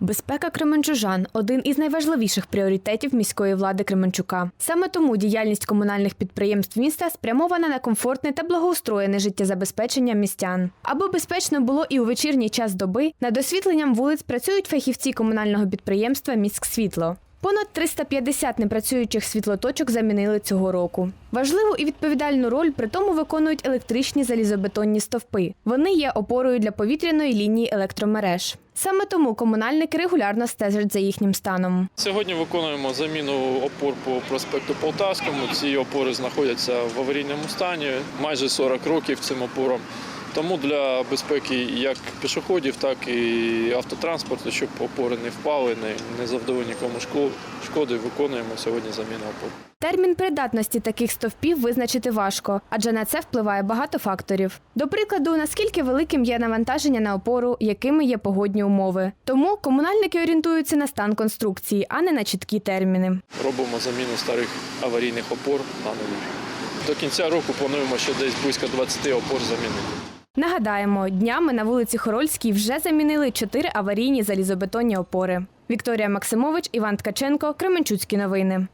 Безпека кременчужан один із найважливіших пріоритетів міської влади Кременчука. Саме тому діяльність комунальних підприємств міста спрямована на комфортне та благоустроєне життєзабезпечення містян. Аби безпечно було і у вечірній час доби, над освітленням вулиць працюють фахівці комунального підприємства Міськсвітло. Понад 350 непрацюючих світлоточок замінили цього року. Важливу і відповідальну роль при тому виконують електричні залізобетонні стовпи. Вони є опорою для повітряної лінії електромереж. Саме тому комунальники регулярно стежать за їхнім станом. Сьогодні виконуємо заміну опор по проспекту Полтавському. Ці опори знаходяться в аварійному стані майже 40 років цим опорам. Тому для безпеки як пішоходів, так і автотранспорту, щоб опори не впали, не, не завдали нікому шко- шкоди, виконуємо сьогодні заміну опор. Термін придатності таких стовпів визначити важко, адже на це впливає багато факторів. До прикладу, наскільки великим є навантаження на опору, якими є погодні умови. Тому комунальники орієнтуються на стан конструкції, а не на чіткі терміни. Робимо заміну старих аварійних опор на нові. До кінця року плануємо ще десь близько 20 опор замінити. Нагадаємо, днями на вулиці Хорольській вже замінили чотири аварійні залізобетонні опори. Вікторія Максимович, Іван Ткаченко, Кременчуцькі новини.